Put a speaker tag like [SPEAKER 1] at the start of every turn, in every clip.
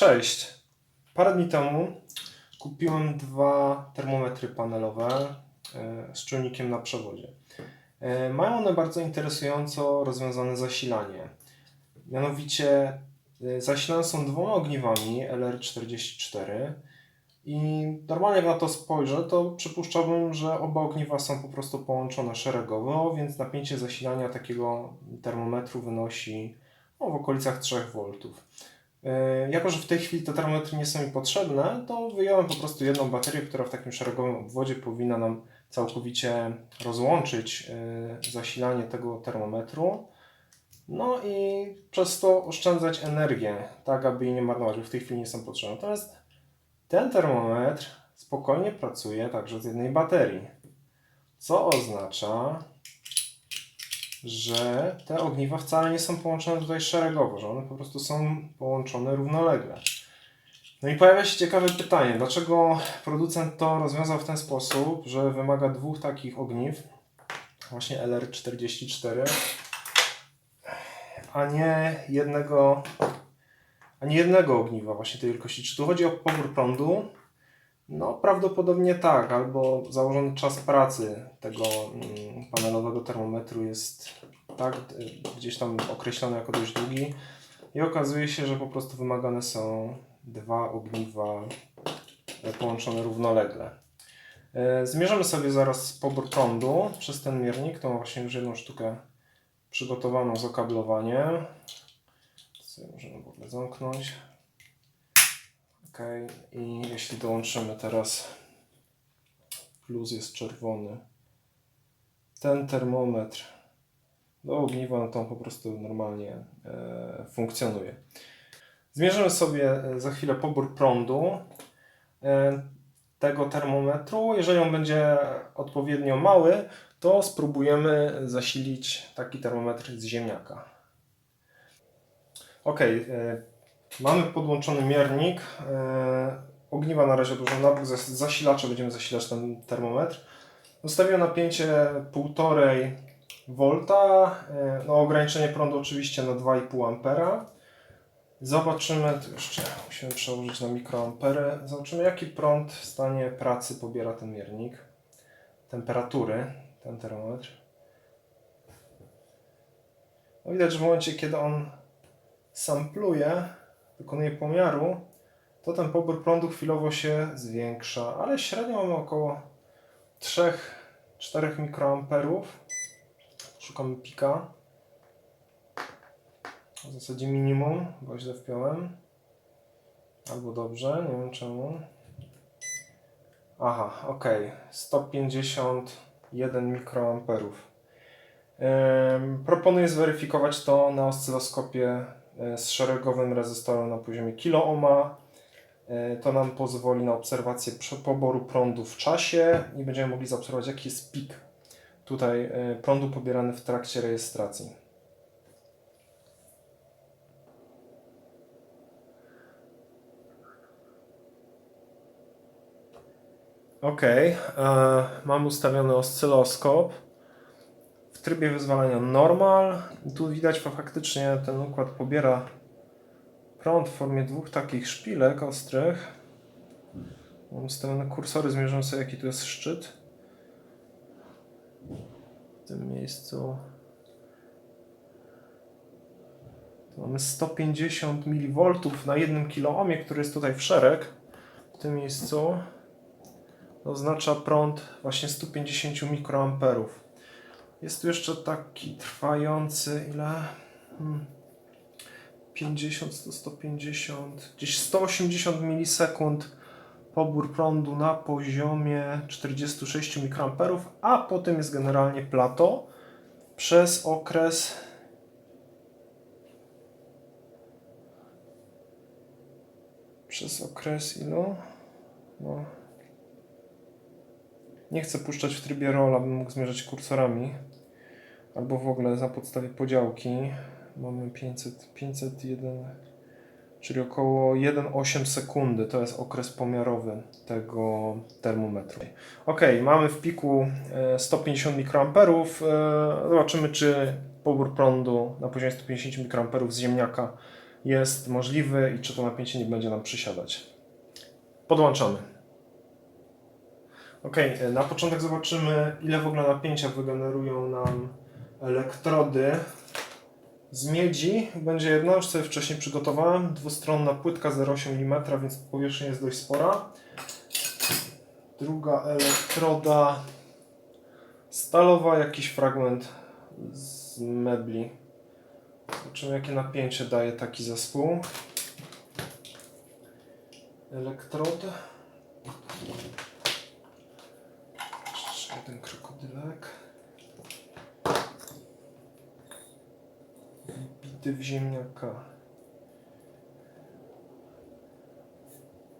[SPEAKER 1] Cześć. Parę dni temu kupiłem dwa termometry panelowe e, z czujnikiem na przewodzie. E, Mają one bardzo interesująco rozwiązane zasilanie. Mianowicie e, zasilane są dwoma ogniwami LR44 i normalnie jak na to spojrzę, to przypuszczałbym, że oba ogniwa są po prostu połączone szeregowo, więc napięcie zasilania takiego termometru wynosi no, w okolicach 3 V. E, Jako, że w tej chwili te termometry nie są mi potrzebne, to wyjąłem po prostu jedną baterię, która w takim szeregowym obwodzie powinna nam całkowicie rozłączyć e, zasilanie tego termometru. No i przez to oszczędzać energię, tak aby jej nie marnować, bo w tej chwili nie są potrzebne. Natomiast ten termometr spokojnie pracuje także z jednej baterii. Co oznacza, że te ogniwa wcale nie są połączone tutaj szeregowo, że one po prostu są połączone równolegle. No i pojawia się ciekawe pytanie, dlaczego producent to rozwiązał w ten sposób, że wymaga dwóch takich ogniw, właśnie LR44, a nie jednego, a nie jednego ogniwa właśnie tej wielkości. Czy tu chodzi o pobór prądu? No, prawdopodobnie tak, albo założony czas pracy tego mm, panelowego termometru jest tak y, gdzieś tam określony jako dość długi i okazuje się, że po prostu wymagane są dwa ogniwa e, połączone równolegle. E, Zmierzymy sobie zaraz pobór prądu przez ten miernik. To właśnie już jedną sztukę przygotowaną z okablowaniem. Sobie możemy w ogóle zamknąć. Ok, i jeśli dołączymy teraz, plus jest czerwony, ten termometr do ogniwa, no on po prostu normalnie e, funkcjonuje. Zmierzymy sobie e, za chwilę pobór prądu e, tego termometru. Jeżeli on będzie odpowiednio mały, to spróbujemy zasilić taki termometr z ziemniaka. Ok, e, mamy podłączony miernik. E, ogniwa na razie zas- zasilacze będziemy zasilać ten termometr. Ustawiłem napięcie 1,5 V. e, No, ograniczenie prądu oczywiście na 2,5 ampera. Zobaczymy, tu jeszcze musimy przełożyć na mikroampery. Zobaczymy, jaki prąd w stanie pracy pobiera ten miernik. Temperatury, ten termometr. No widać, że w momencie, kiedy on sampluje, wykonuje pomiaru, to ten pobór prądu chwilowo się zwiększa, ale średnio mamy około 3-4 mikroamperów. Szukamy pika. W zasadzie minimum, bo źle wpiąłem. Albo dobrze, nie wiem czemu. Aha, ok. 151 mikroamperów. Proponuję zweryfikować to na oscyloskopie z szeregowym rezystorem na poziomie kiloohma. E, To nam pozwoli na obserwację poboru prądu w czasie i będziemy mogli zaobserwować jaki jest pik tutaj e, prądu pobierany w trakcie rejestracji. Ok, e, mam ustawiony oscyloskop w trybie wyzwalania normal. Tu widać fa- faktycznie ten układ pobiera prąd w formie dwóch takich szpilek ostrych. Mam ustawione kursory, zmierzam sobie jaki tu jest szczyt. W tym miejscu. Mamy 150 mV na jednym kiloohmie, który jest tutaj w szereg. W tym miejscu oznacza prąd właśnie 150 mikroamperów. Jest tu jeszcze taki trwający, ile? Hmm. 50, 100, 150, gdzieś 180 milisekund pobór prądu na poziomie 46 mikroamperów, a potem jest generalnie plato przez okres przez okres ilu? No. Nie chcę puszczać w trybie roll, abym mógł zmierzać kursorami. Albo w ogóle na podstawie podziałki. Mamy 500, 501, czyli około 1,8 sekundy. To jest okres pomiarowy tego termometru. Ok, mamy w piku e, 150 mikroamperów. E, Zobaczymy, czy pobór prądu na poziomie 150 mikroamperów z ziemniaka jest możliwy i czy to napięcie nie będzie nam przysiadać. Podłączamy. Ok, na początek zobaczymy, ile w ogóle napięcia wygenerują nam elektrody z miedzi. Będzie jedna, już sobie wcześniej przygotowałem, dwustronna płytka 0,8 mm, więc powierzchnia jest dość spora. Druga elektroda stalowa, jakiś fragment z mebli. Zobaczymy jakie napięcie daje taki zespół. Elektrod. Jeszcze jeden krokodylek. Bity w ziemniaka.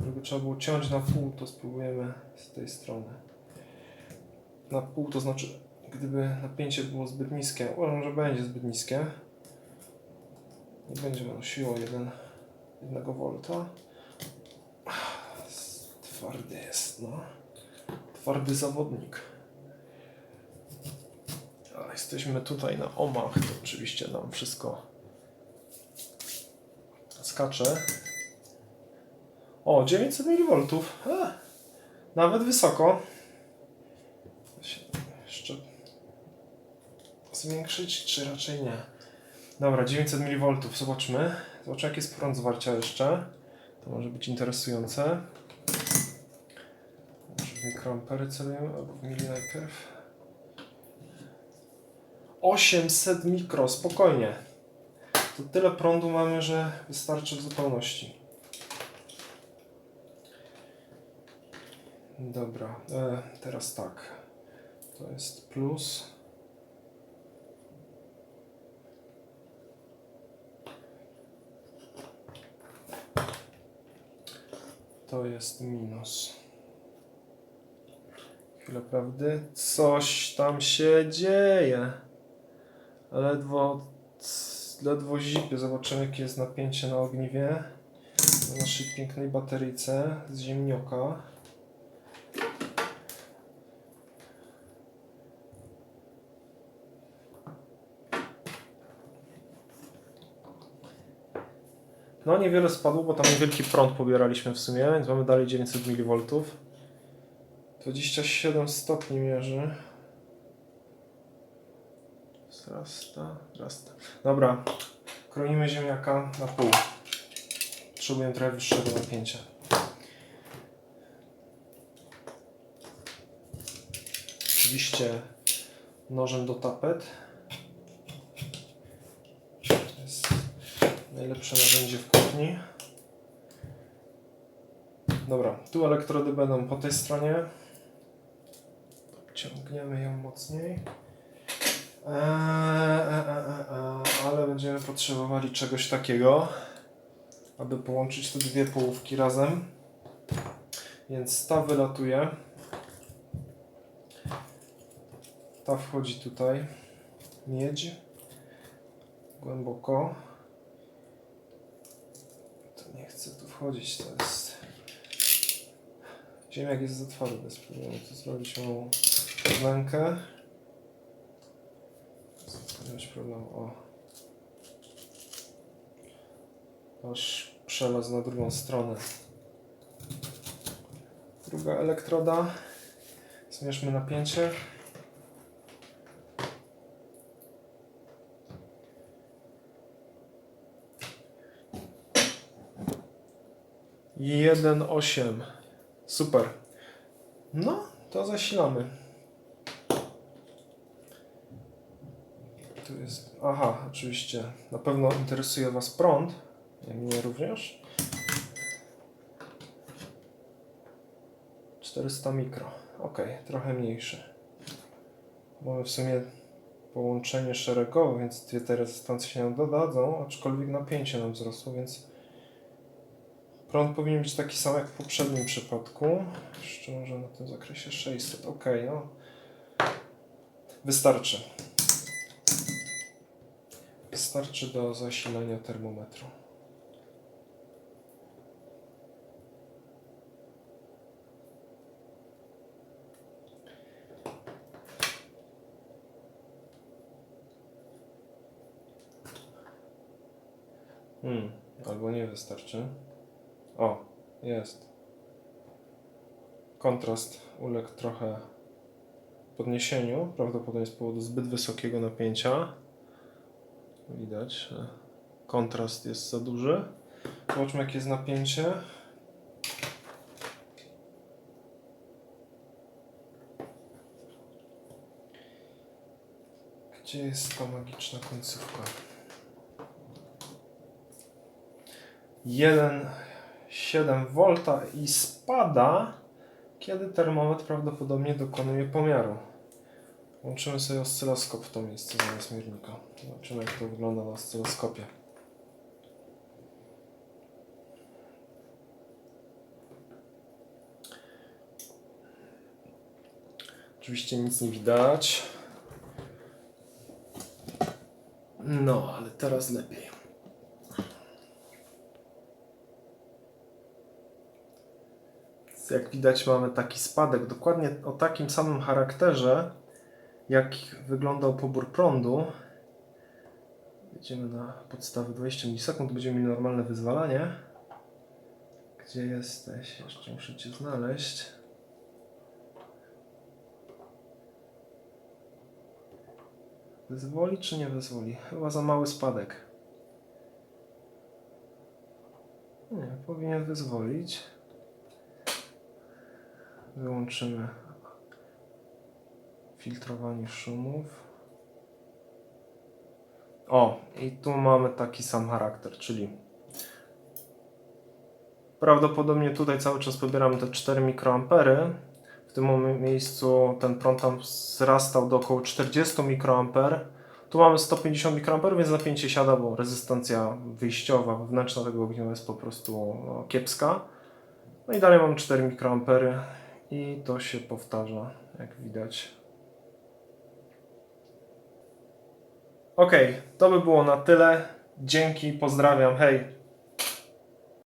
[SPEAKER 1] Gdyby trzeba było ciąć na pół, to spróbujemy z tej strony. Na pół to znaczy, gdyby napięcie było zbyt niskie, uważam, że będzie zbyt niskie. Nie będzie nosiło 1 V. Twardy jest, no. Twardy zawodnik. Jesteśmy tutaj na omach, to oczywiście nam wszystko skacze. O, 900 mV. Nawet wysoko. Jeszcze zwiększyć, czy raczej nie? Dobra, 900 mV. Zobaczmy. Zobaczmy, jaki jest prąd zwarcia jeszcze. To może być interesujące. Może w mikroampery celujemy, albo w mili najpierw. 800 mikro, spokojnie. To tyle prądu mamy, że wystarczy w zupełności. Dobra, e, teraz tak. To jest plus. To jest minus. Chwilę prawdy. Coś tam się dzieje. Ledwo, ledwo zipy. Zobaczymy, jakie jest napięcie na ogniwie. Na naszej pięknej bateryjce z ziemnioka. No niewiele spadło, bo tam niewielki prąd pobieraliśmy w sumie, więc mamy dalej 900 mV. 27 stopni mierzy. Wzrasta, wzrasta. Dobra, kroimy ziemniaka na pół. Potrzebujemy trochę wyższego napięcia. Oczywiście nożem do tapet. To jest najlepsze narzędzie w kuchni. Dobra, tu elektrody będą po tej stronie. Ciągniemy ją mocniej. Eee, e, e, e, e, ale będziemy potrzebowali czegoś takiego, aby połączyć te dwie połówki razem. Więc ta wylatuje. Ta wchodzi tutaj. Miedź. Głęboko. To nie chcę tu wchodzić, to jest... Ziemniak jest za twardy, spróbujemy tu zrobić małą wnękę. Problemu, o. Na drugą stronę. Druga elektroda. Zmierzmy napięcie. Jeden osiem. Super. No, to zasilamy. Tu jest. Aha, oczywiście. Na pewno interesuje Was prąd. Jak mnie również. 400 mikro. Ok, trochę mniejszy. Mamy w sumie połączenie szeregowe, więc dwie te rezystancje się nam dodadzą, aczkolwiek napięcie nam wzrosło, więc prąd powinien być taki sam jak w poprzednim przypadku. Jeszcze może na tym zakresie 600. Ok, no. Wystarczy. Wystarczy do zasilania termometru. Hmm. Albo nie wystarczy. O, jest. Kontrast uległ trochę podniesieniu, prawdopodobnie z powodu zbyt wysokiego napięcia. Widać, że kontrast jest za duży. Zobaczmy, jakie jest napięcie. Gdzie jest ta magiczna końcówka? 1,7 V i spada, kiedy termometr prawdopodobnie dokonuje pomiaru. Łączymy sobie oscyloskop w to miejsce zamiast miernika. Zobaczymy jak to wygląda na oscyloskopie. Oczywiście nic nie widać. No, ale teraz lepiej. Jak widać mamy taki spadek, dokładnie o takim samym charakterze, jak wyglądał pobór prądu. Jedziemy na podstawę 20 milisekund, będziemy mieli normalne wyzwalanie. Gdzie jesteś? Jeszcze muszę Cię znaleźć. Wyzwoli czy nie wyzwoli? Chyba za mały spadek. Nie, powinien wyzwolić. Wyłączymy filtrowanie szumów. O, i tu mamy taki sam charakter, czyli prawdopodobnie tutaj cały czas pobieramy te 4 mikroampery. W tym miejscu ten prąd tam wzrastał do około 40 mikroamper. Tu mamy 150 mikroamperów, więc napięcie siada, bo rezystancja wyjściowa, wewnętrzna tego ogniwa jest po prostu kiepska. No i dalej mamy 4 mikroampery i to się powtarza, jak widać. Ok, to by było na tyle. Dzięki, pozdrawiam, hej.